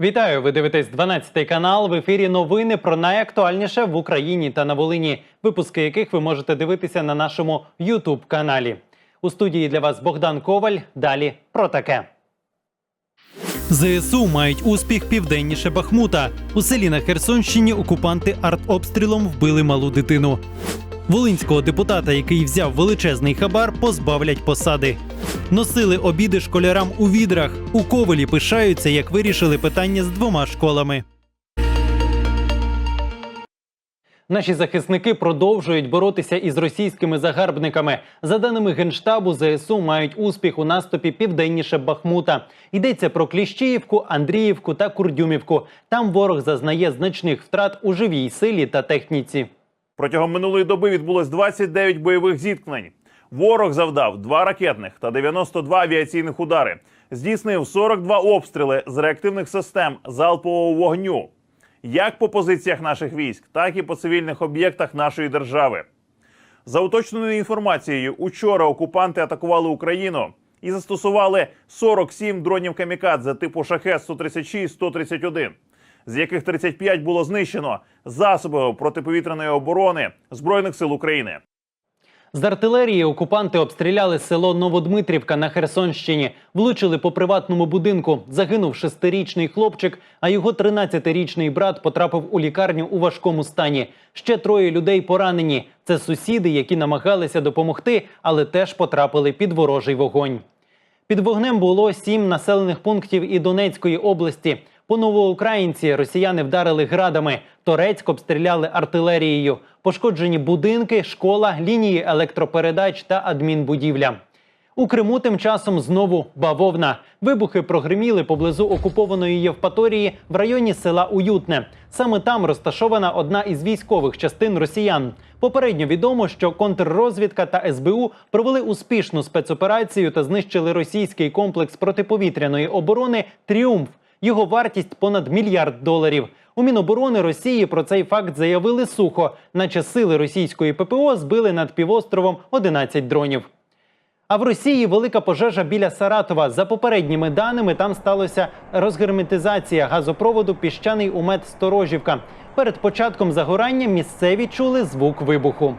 Вітаю! Ви дивитесь 12 канал. В ефірі новини про найактуальніше в Україні та на Волині. Випуски яких ви можете дивитися на нашому youtube каналі. У студії для вас Богдан Коваль. Далі про таке. ЗСУ мають успіх південніше Бахмута. У селі на Херсонщині окупанти артобстрілом вбили малу дитину. Волинського депутата, який взяв величезний хабар, позбавлять посади. Носили обіди школярам у відрах. У Ковелі пишаються, як вирішили питання з двома школами. Наші захисники продовжують боротися із російськими загарбниками. За даними генштабу, ЗСУ мають успіх у наступі південніше Бахмута. Йдеться про Кліщіївку, Андріївку та Курдюмівку. Там ворог зазнає значних втрат у живій силі та техніці. Протягом минулої доби відбулось 29 бойових зіткнень. Ворог завдав два ракетних та 92 авіаційних удари. Здійснив 42 обстріли з реактивних систем залпового вогню, як по позиціях наших військ, так і по цивільних об'єктах нашої держави. За уточненою інформацією, учора окупанти атакували Україну і застосували 47 дронів камікадзе типу шахет 136 131 з яких 35 було знищено засоби протиповітряної оборони збройних сил України. З артилерії окупанти обстріляли село Новодмитрівка на Херсонщині, влучили по приватному будинку. Загинув шестирічний хлопчик, а його 13-річний брат потрапив у лікарню у важкому стані. Ще троє людей поранені. Це сусіди, які намагалися допомогти, але теж потрапили під ворожий вогонь. Під вогнем було сім населених пунктів і Донецької області. По новоукраїнці росіяни вдарили градами. Торецьк обстріляли артилерією. Пошкоджені будинки, школа, лінії електропередач та адмінбудівля. У Криму тим часом знову бавовна. Вибухи прогриміли поблизу окупованої Євпаторії в районі села Уютне. Саме там розташована одна із військових частин росіян. Попередньо відомо, що контррозвідка та СБУ провели успішну спецоперацію та знищили російський комплекс протиповітряної оборони Тріумф. Його вартість понад мільярд доларів. У Міноборони Росії про цей факт заявили сухо, наче сили російської ППО збили над півостровом 11 дронів. А в Росії велика пожежа біля Саратова. За попередніми даними, там сталося розгерметизація газопроводу піщаний умет Сторожівка. Перед початком загорання місцеві чули звук вибуху.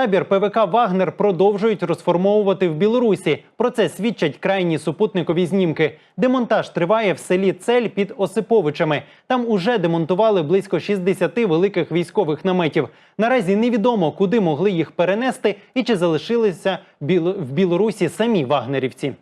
Табір ПВК Вагнер продовжують розформовувати в Білорусі. Про це свідчать крайні супутникові знімки. Демонтаж триває в селі Цель під Осиповичами. Там уже демонтували близько 60 великих військових наметів. Наразі невідомо, куди могли їх перенести і чи залишилися в Білорусі самі вагнерівці.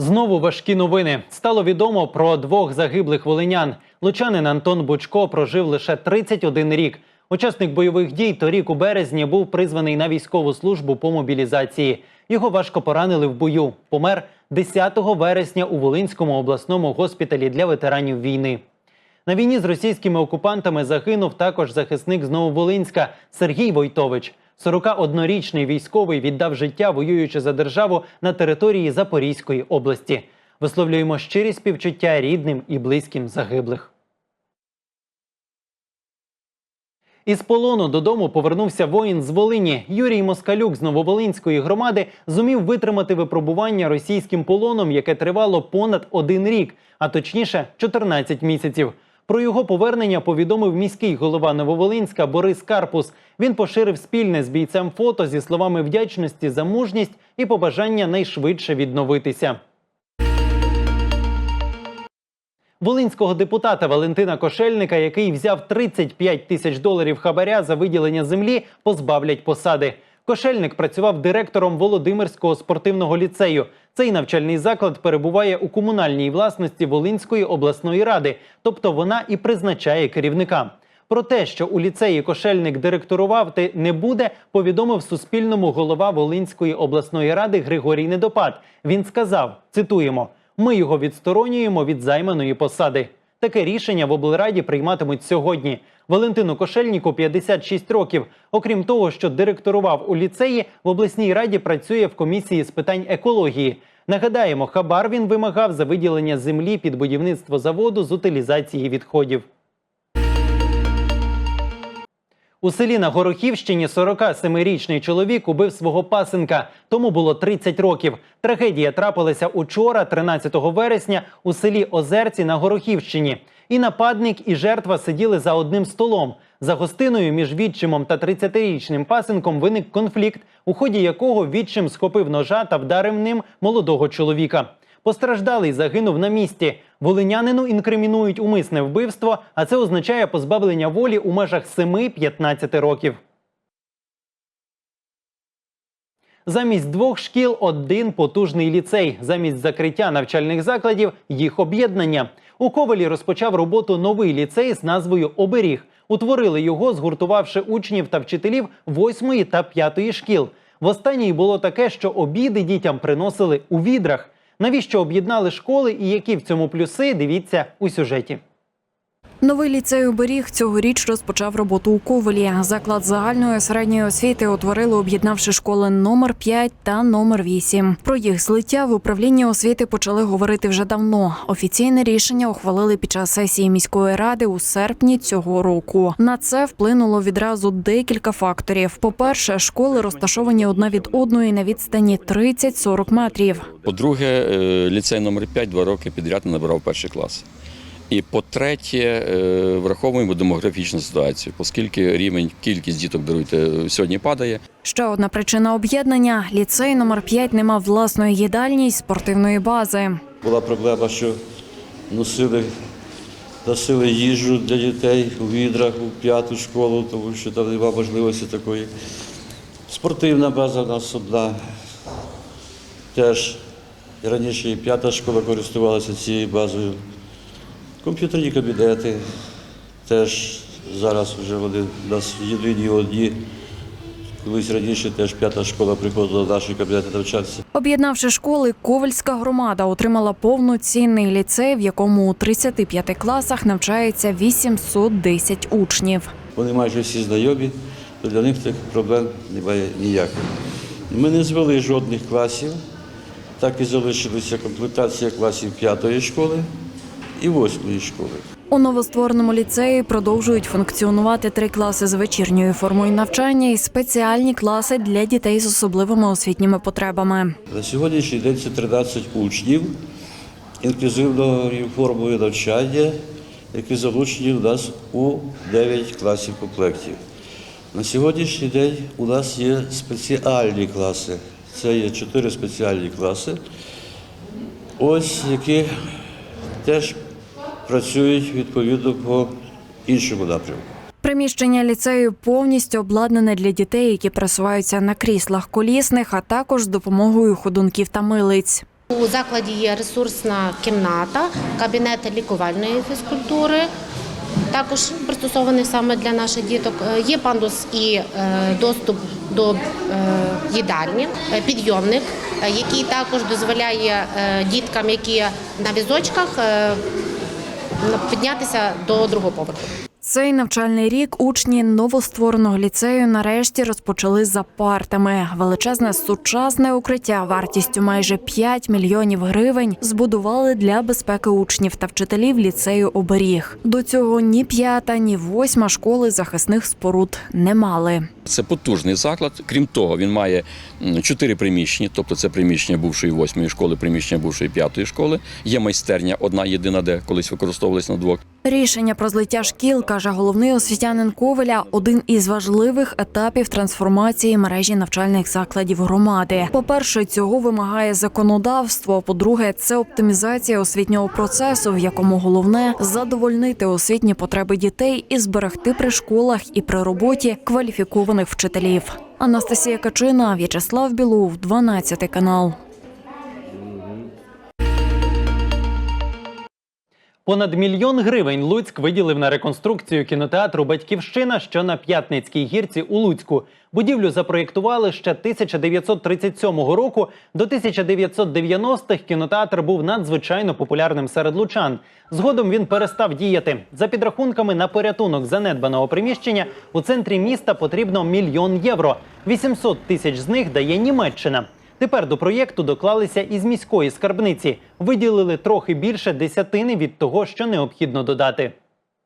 Знову важкі новини. Стало відомо про двох загиблих волинян. Лучанин Антон Бучко прожив лише 31 рік. Учасник бойових дій торік у березні був призваний на військову службу по мобілізації. Його важко поранили в бою. Помер 10 вересня у Волинському обласному госпіталі для ветеранів війни. На війні з російськими окупантами загинув також захисник з Нововолинська Сергій Войтович. 41-річний військовий віддав життя, воюючи за державу на території Запорізької області. Висловлюємо щирі співчуття рідним і близьким загиблих. Із полону додому повернувся воїн з Волині. Юрій Москалюк з Нововолинської громади зумів витримати випробування російським полоном, яке тривало понад один рік, а точніше 14 місяців. Про його повернення повідомив міський голова Нововолинська Борис Карпус. Він поширив спільне з бійцем фото зі словами вдячності за мужність і побажання найшвидше відновитися. Волинського депутата Валентина Кошельника, який взяв 35 тисяч доларів хабаря за виділення землі, позбавлять посади. Кошельник працював директором Володимирського спортивного ліцею. Цей навчальний заклад перебуває у комунальній власності Волинської обласної ради, тобто вона і призначає керівника. Про те, що у ліцеї Кошельник директорував ти не буде, повідомив Суспільному голова Волинської обласної ради Григорій Недопад. Він сказав: цитуємо: ми його відсторонюємо від займаної посади. Таке рішення в облраді прийматимуть сьогодні. Валентину Кошельніку 56 років. Окрім того, що директорував у ліцеї, в обласній раді працює в комісії з питань екології. Нагадаємо, хабар він вимагав за виділення землі під будівництво заводу з утилізації відходів. У селі на Горохівщині 47-річний чоловік убив свого пасенка. Тому було 30 років. Трагедія трапилася учора, 13 вересня, у селі Озерці на Горохівщині. І нападник, і жертва сиділи за одним столом. За гостиною між відчимом та 30-річним пасенком виник конфлікт, у ході якого відчим схопив ножа та вдарив ним молодого чоловіка. Постраждалий загинув на місці. Волинянину інкримінують умисне вбивство, а це означає позбавлення волі у межах 7-15 років. Замість двох шкіл один потужний ліцей. Замість закриття навчальних закладів їх об'єднання. У Ковелі розпочав роботу новий ліцей з назвою Оберіг. Утворили його, згуртувавши учнів та вчителів 8 та 5 шкіл. В останній було таке, що обіди дітям приносили у відрах. Навіщо об'єднали школи і які в цьому плюси? Дивіться у сюжеті. Новий ліцей оберіг цьогоріч розпочав роботу у Ковелі. Заклад загальної середньої освіти утворили, об'єднавши школи номер 5 та номер 8. Про їх злиття в управлінні освіти почали говорити вже давно. Офіційне рішення ухвалили під час сесії міської ради у серпні цього року. На це вплинуло відразу декілька факторів. По-перше, школи розташовані одна від одної на відстані 30-40 метрів. По-друге, е, ліцей номер 5 два роки підряд не набирав перший клас. І по-третє, е, враховуємо демографічну ситуацію, оскільки рівень, кількість діток даруйте сьогодні падає. Ще одна причина об'єднання: ліцей номер 5 не мав власної їдальні й спортивної бази. Була проблема, що носили, носили їжу для дітей у відрах у п'яту школу, тому що там немає можливості такої. Спортивна база в нас одна. Теж і раніше і п'ята школа користувалася цією базою. Комп'ютерні кабінети теж зараз вже вони у нас єдині одні. Колись раніше теж п'ята школа приходила в наші кабінети навчатися. Об'єднавши школи, Ковальська громада отримала повноцінний ліцей, в якому у 35 класах навчається 810 учнів. Вони майже всі знайомі, то для них цих проблем немає ніяких. Ми не звели жодних класів, так і залишилася комплектація класів п'ятої школи і восьмої школи. У новоствореному ліцеї продовжують функціонувати три класи з вечірньою формою навчання і спеціальні класи для дітей з особливими освітніми потребами. На сьогоднішній день це 13 учнів інклюзивною формою навчання, які залучені у нас у 9 класів комплектів. На сьогоднішній день у нас є спеціальні класи. Це є 4 спеціальні класи, ось які теж працюють відповідно по іншому напрямку. Приміщення ліцею повністю обладнане для дітей, які пересуваються на кріслах колісних, а також з допомогою ходунків та милиць. У закладі є ресурсна кімната, кабінет лікувальної фізкультури, також пристосований саме для наших діток. Е, Є пандус і е, доступ до е, їдальні, підйомник, який також дозволяє діткам, які на візочках, піднятися до другого поверху. Цей навчальний рік учні новоствореного ліцею нарешті розпочали за партами. Величезне сучасне укриття вартістю майже 5 мільйонів гривень збудували для безпеки учнів та вчителів ліцею оберіг. До цього ні п'ята, ні восьма школи захисних споруд не мали. Це потужний заклад. Крім того, він має чотири приміщення, тобто це приміщення бувшої восьмої школи, приміщення бувшої п'ятої школи. Є майстерня, одна єдина, де колись використовувалась на двох. Рішення про злиття шкіл, каже головний освітянин Ковеля, один із важливих етапів трансформації мережі навчальних закладів громади. По-перше, цього вимагає законодавство. По-друге, це оптимізація освітнього процесу, в якому головне задовольнити освітні потреби дітей і зберегти при школах і при роботі кваліфікованих вчителів. Анастасія Качина, В'ячеслав Білов, 12 канал. Понад мільйон гривень Луцьк виділив на реконструкцію кінотеатру Батьківщина, що на П'ятницькій гірці у Луцьку. Будівлю запроєктували ще 1937 року. До 1990-х кінотеатр був надзвичайно популярним серед лучан. Згодом він перестав діяти. За підрахунками на порятунок занедбаного приміщення у центрі міста потрібно мільйон євро. 800 тисяч з них дає Німеччина. Тепер до проєкту доклалися із міської скарбниці. Виділили трохи більше десятини від того, що необхідно додати.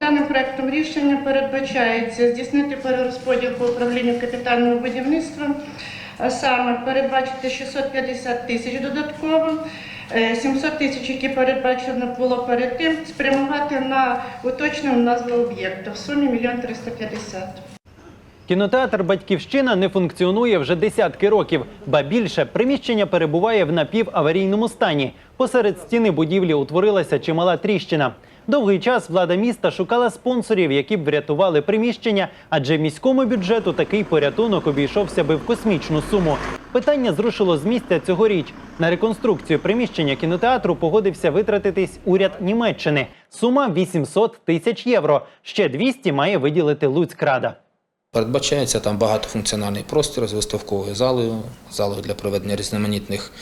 Даним проектом рішення передбачається здійснити перерозподіл по управлінню капітального будівництва, а саме передбачити 650 тисяч додатково, е, 700 тисяч, які передбачено було перед тим, спрямувати на уточнену назву об'єкту в сумі 1 350 Кінотеатр Батьківщина не функціонує вже десятки років, ба більше приміщення перебуває в напіваварійному стані. Посеред стіни будівлі утворилася чимала тріщина. Довгий час влада міста шукала спонсорів, які б врятували приміщення, адже міському бюджету такий порятунок обійшовся би в космічну суму. Питання зрушило з місця цьогоріч. На реконструкцію приміщення кінотеатру погодився витратитись уряд Німеччини. Сума 800 тисяч євро. Ще 200 має виділити Луцькрада. Передбачається там багатофункціональний простір з виставковою залою, залою для проведення різноманітних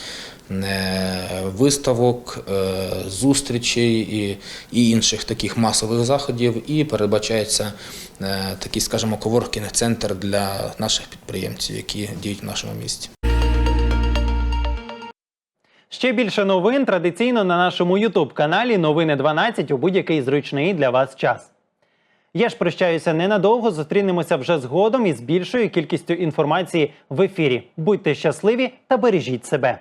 е, виставок, е, зустрічей і, і інших таких масових заходів. І передбачається е, такий, скажімо, коворкінг центр для наших підприємців, які діють в нашому місті. Ще більше новин традиційно на нашому Ютуб каналі Новини 12 у будь-який зручний для вас час. Я ж прощаюся ненадовго. Зустрінемося вже згодом із більшою кількістю інформації в ефірі. Будьте щасливі та бережіть себе.